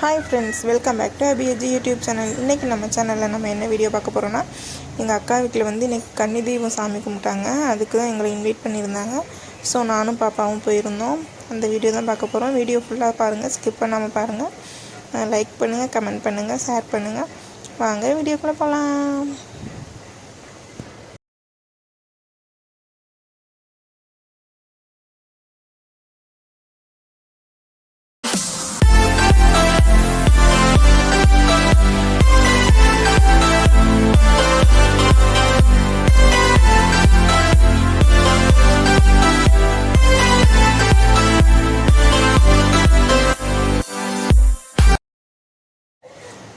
Hi friends welcome back to அபியஜி YouTube channel இன்றைக்கி நம்ம சேனலில் நம்ம என்ன வீடியோ பார்க்க போகிறோன்னா எங்கள் அக்கா வீட்டில் வந்து இன்றைக்கி கன்னி தீபம் சாமி கும்பிட்டாங்க. அதுக்கு தான் எங்களை இன்வைட் பண்ணியிருந்தாங்க. ஸோ நானும் பாப்பாவும் போயிருந்தோம். அந்த வீடியோ தான் பார்க்க போகிறோம் வீடியோ ஃபுல்லாக பாருங்கள் ஸ்கிப் பண்ணாமல் பாருங்கள் லைக் பண்ணுங்கள் கமெண்ட் பண்ணுங்கள் ஷேர் பண்ணுங்கள் வாங்க வீடியோக்குள்ளே போகலாம்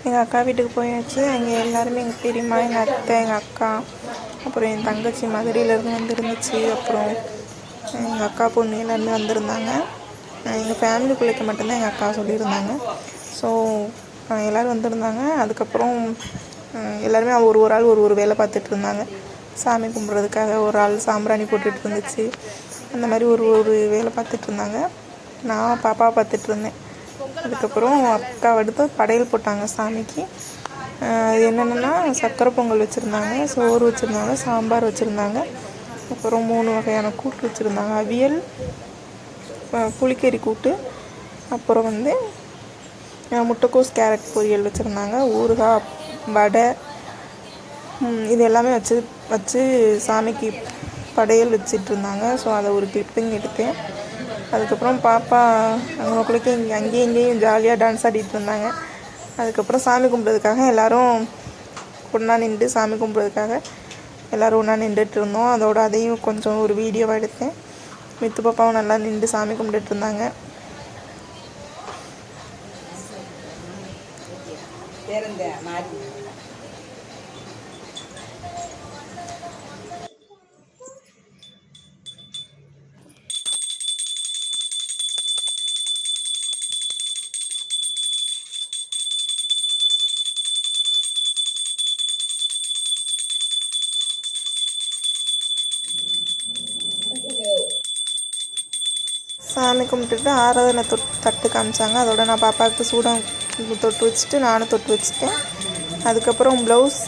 எங்கள் அக்கா வீட்டுக்கு போயாச்சு. அங்கே எல்லாருமே எங்கள் பெரியம்மா எங்கள் அத்தை எங்கள் அக்கா அப்புறம் என் தங்கச்சி மதுரையிலேருந்து வந்துருந்துச்சு. அப்புறம் எங்கள் அக்கா பொண்ணு எல்லாருமே வந்திருந்தாங்க. எங்கள் ஃபேமிலி மட்டும்தான் எங்கள் அக்கா சொல்லியிருந்தாங்க. ஸோ எல்லோரும் வந்திருந்தாங்க. அதுக்கப்புறம் எல்லாருமே ஒரு ஒரு ஆள் ஒரு ஒரு வேலை பார்த்துட்டு இருந்தாங்க. சாமி கும்பிட்றதுக்காக ஒரு ஆள் சாம்பிராணி போட்டுட்டு இருந்துச்சு. அந்த மாதிரி ஒரு ஒரு வேலை பார்த்துட்டு இருந்தாங்க. நான் பாப்பா பார்த்துட்டு இருந்தேன். அதுக்கப்புறம் அக்கா அடுத்து படையல் போட்டாங்க சாமிக்கு. அது என்னென்னா சக்கரை பொங்கல் வச்சுருந்தாங்க சோறு வச்சுருந்தாங்க சாம்பார் வச்சுருந்தாங்க. அப்புறம் மூணு வகையான கூட்டு வச்சுருந்தாங்க. அவியல் புளிக்கறி கூட்டு. அப்புறம் வந்து முட்டைக்கோஸ் கேரட் பொரியல் வச்சுருந்தாங்க. ஊறுகாய் வடை இது எல்லாமே வச்சு வச்சு சாமிக்கு படையல் வச்சிட்ருந்தாங்க. ஸோ அதை ஒரு கிளிப்பிங் எடுத்தேன். அதுக்கப்புறம் பாப்பா அவங்களுக்குள்ளே இங்கே அங்கேயும் இங்கேயும் ஜாலியாக டான்ஸ் ஆடிட்டு இருந்தாங்க. அதுக்கப்புறம் சாமி கும்பிட்றதுக்காக எல்லாரும் ஒன்றா நின்று சாமி கும்பிட்றதுக்காக எல்லோரும் ஒன்றா நின்றுட்டு இருந்தோம். அதோட அதையும் கொஞ்சம் ஒரு வீடியோவாக எடுத்தேன். மித்து பாப்பாவும் நல்லா நின்று சாமி கும்பிட்டுட்டு இருந்தாங்க. பேருந்த மாறி. சாமி கும்பிட்டுட்டு ஆராதனை தொட் தட்டு காமிச்சாங்க. அதோட நான் பாப்பாவுக்கு சூடம் தொட்டு வச்சுட்டு நானும் தொட்டு வச்சுட்டேன். அதுக்கப்புறம் ப்ளவுஸ்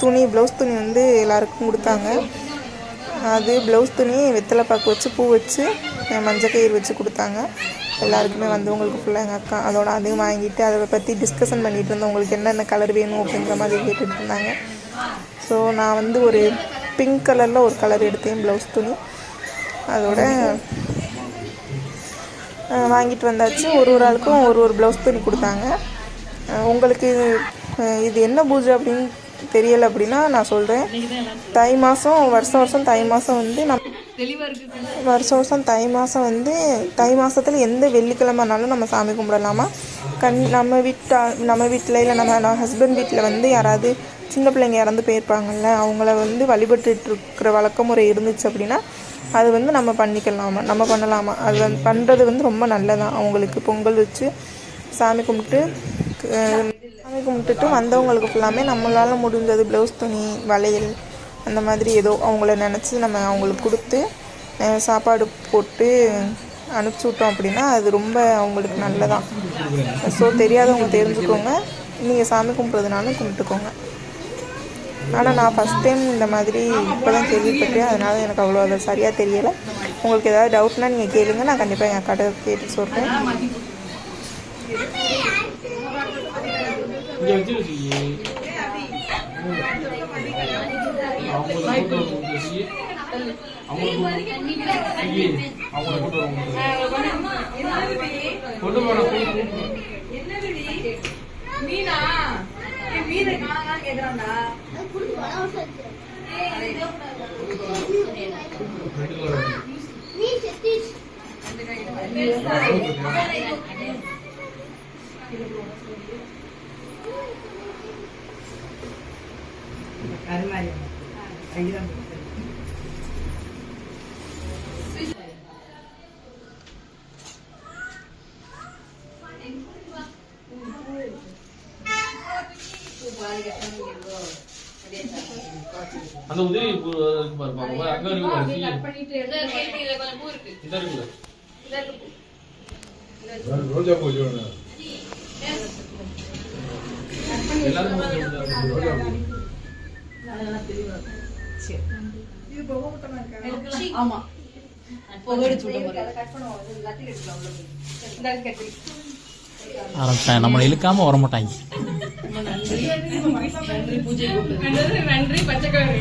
துணி ப்ளவுஸ் துணி வந்து எல்லாருக்கும் கொடுத்தாங்க. அது ப்ளவுஸ் துணி வெத்தலை பாக்கு வச்சு பூ வச்சு மஞ்சள் கயிறு வச்சு கொடுத்தாங்க. எல்லாருக்குமே வந்தவங்களுக்கு ஃபுல்லாக எங்கள் அக்கா அதோட அதையும் வாங்கிட்டு அதை பற்றி டிஸ்கஷன் பண்ணிகிட்டு இருந்தோம். உங்களுக்கு என்னென்ன கலர் வேணும் அப்படிங்கிற மாதிரி கேட்டுட்டு இருந்தாங்க. ஸோ நான் வந்து ஒரு பிங்க் கலரில் ஒரு கலர் எடுத்தேன் ப்ளவுஸ் துணி. அதோட வாங்கிட்டு வந்தாச்சு. ஒரு ஒரு ஆளுக்கும் ஒரு ஒரு ப்ளவுஸ் துணி கொடுத்தாங்க. உங்களுக்கு இது என்ன பூஜை அப்படின்னு தெரியலை அப்படின்னா நான் சொல்கிறேன் தை மாதம் வருஷம் வருஷம் தை மாதம் வந்து நம் வருஷம் வருஷம் தை மாதம் வந்து தை மாதத்தில் எந்த வெள்ளிக்கிழமைனாலும் நம்ம சாமி கும்பிடலாமா? கண் நம்ம வீட்டா நம்ம வீட்டில் இல்லை நம்ம நான் ஹஸ்பண்ட் வீட்டில் வந்து யாராவது சின்ன பிள்ளைங்க இறந்து போயிருப்பாங்கல்ல அவங்கள வந்து வழிபட்டுருக்கிற இருக்கிற வழக்க முறை இருந்துச்சு அப்படின்னா அது வந்து நம்ம பண்ணிக்கலாமா? நம்ம பண்ணலாமா? அது வந்து பண்ணுறது வந்து ரொம்ப நல்லதான். அவங்களுக்கு பொங்கல் வச்சு சாமி கும்பிட்டு சாமி கும்பிட்டுட்டு வந்தவங்களுக்கு ஃபுல்லாமே நம்மளால் முடிஞ்சது ப்ளவுஸ் துணி வளையல் அந்த மாதிரி ஏதோ அவங்கள நினச்சி நம்ம அவங்களுக்கு கொடுத்து சாப்பாடு போட்டு அனுப்பிச்சி விட்டோம் அப்படின்னா அது ரொம்ப அவங்களுக்கு நல்லதான். ஸோ தெரியாதவங்க தெரிஞ்சுக்கோங்க. நீங்கள் சாமி கும்பிட்றதுனாலும் கும்பிட்டுக்கோங்க. ஆனால் நான் ஃபஸ்ட் டைம் இந்த மாதிரி இப்போ தான் கேள்விப்பட்டேன். அதனால் எனக்கு அவ்வளோ அது சரியாக தெரியலை. உங்களுக்கு ஏதாவது டவுட்னா நீங்கள் கேளுங்க. நான் கண்டிப்பாக எங்கள் அக்காட்ட கேட்டு சொல்கிறேன் அவங்க கூட்டு வந்து வச்சுக்கி அந்த பூ இருக்கு. இருக்கு இருக்குல்ல ரோஜா பூ ஆமா. நம்மளை இழுக்காம வர மாட்டாங்க. நன்றி பூஜை நன்றி பச்சைக்கிழமை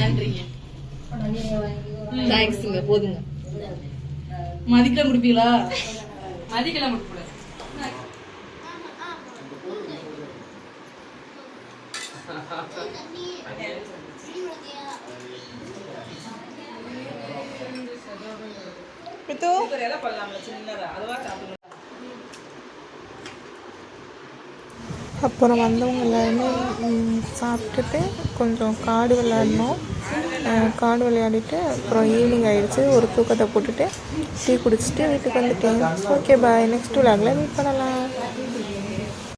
நன்றிங்க தேங்க்ஸுங்க போதுங்க மதிக்கலாம் குடிப்பீங்களா சின்னதா அதுவா மித்து அப்புறம் வந்தவங்க எல்லாருமே சாப்பிட்டுட்டு கொஞ்சம் காடு விளையாடினோம் காடு விளையாடிட்டு அப்புறம் ஈவினிங் ஆகிடுச்சு ஒரு தூக்கத்தை போட்டுட்டு டீ குடிச்சிட்டு வீட்டுக்கு வந்துட்டேன். ஓகே பாய் நெக்ஸ்ட் விளாக்ல மீட் பண்ணலாம்.